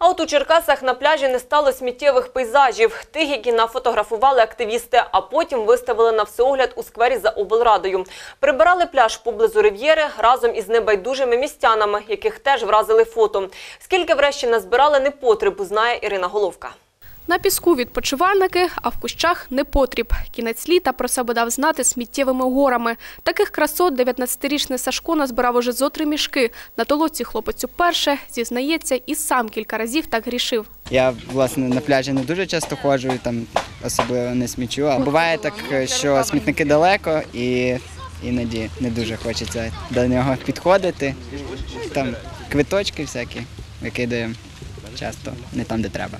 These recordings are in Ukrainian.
А от у Черкасах на пляжі не стало сміттєвих пейзажів, тих, які нафотографували активісти, а потім виставили на всеогляд у сквері за облрадою. Прибирали пляж поблизу рив'єри разом із небайдужими містянами, яких теж вразили фото. Скільки врешті назбирали непотребу, знає Ірина Головка. На піску відпочивальники, а в кущах непотріб. Кінець літа про себе дав знати сміттєвими горами. Таких красот 19-річний Сашко назбирав уже зо три мішки. На толоці хлопець уперше, зізнається, і сам кілька разів так грішив. Я власне на пляжі не дуже часто ходжу там особливо не смічу. А буває так, що смітники далеко і іноді не дуже хочеться до нього підходити. Там квиточки всякі викидаємо часто не там, де треба.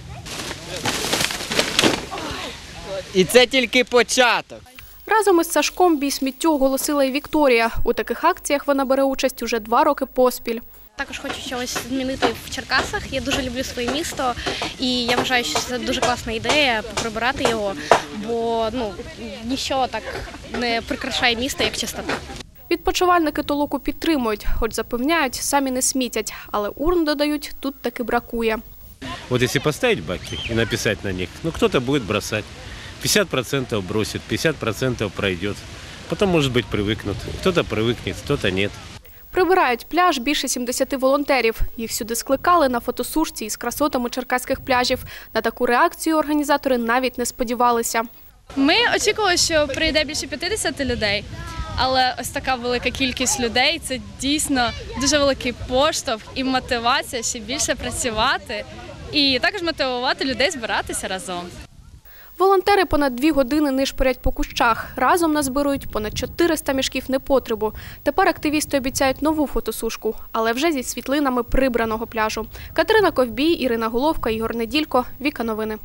І це тільки початок. Разом із Сашком бій сміттю оголосила і Вікторія. У таких акціях вона бере участь уже два роки поспіль. Також хочу щось змінити в Черкасах. Я дуже люблю своє місто, і я вважаю, що це дуже класна ідея прибирати його, бо ну ніщо так не прикрашає місто, як чистота. Відпочивальники толоку підтримують, хоч запевняють, самі не смітять, але урн додають, тут таки бракує. Вот если поставить баки и написать на них, ну кто-то будет бросать. 50% бросит, 50% пройдет. Потом, может быть, привыкнут. Кто-то привыкнет, кто-то нет. Прибирають пляж більше 70 волонтерів. Їх сюди скликали на фотосушці із красотами черкаських пляжів. На таку реакцію організатори навіть не сподівалися. Ми очікували, що прийде більше 50 людей, але ось така велика кількість людей це дійсно дуже великий поштовх і мотивація ще більше працювати, і також мотивувати людей збиратися разом. Волонтери понад дві години нишпорять по кущах. Разом назбирують понад 400 мішків непотребу. Тепер активісти обіцяють нову фотосушку, але вже зі світлинами прибраного пляжу. Катерина Ковбій, Ірина Головка, Ігор Неділько. Віка новини.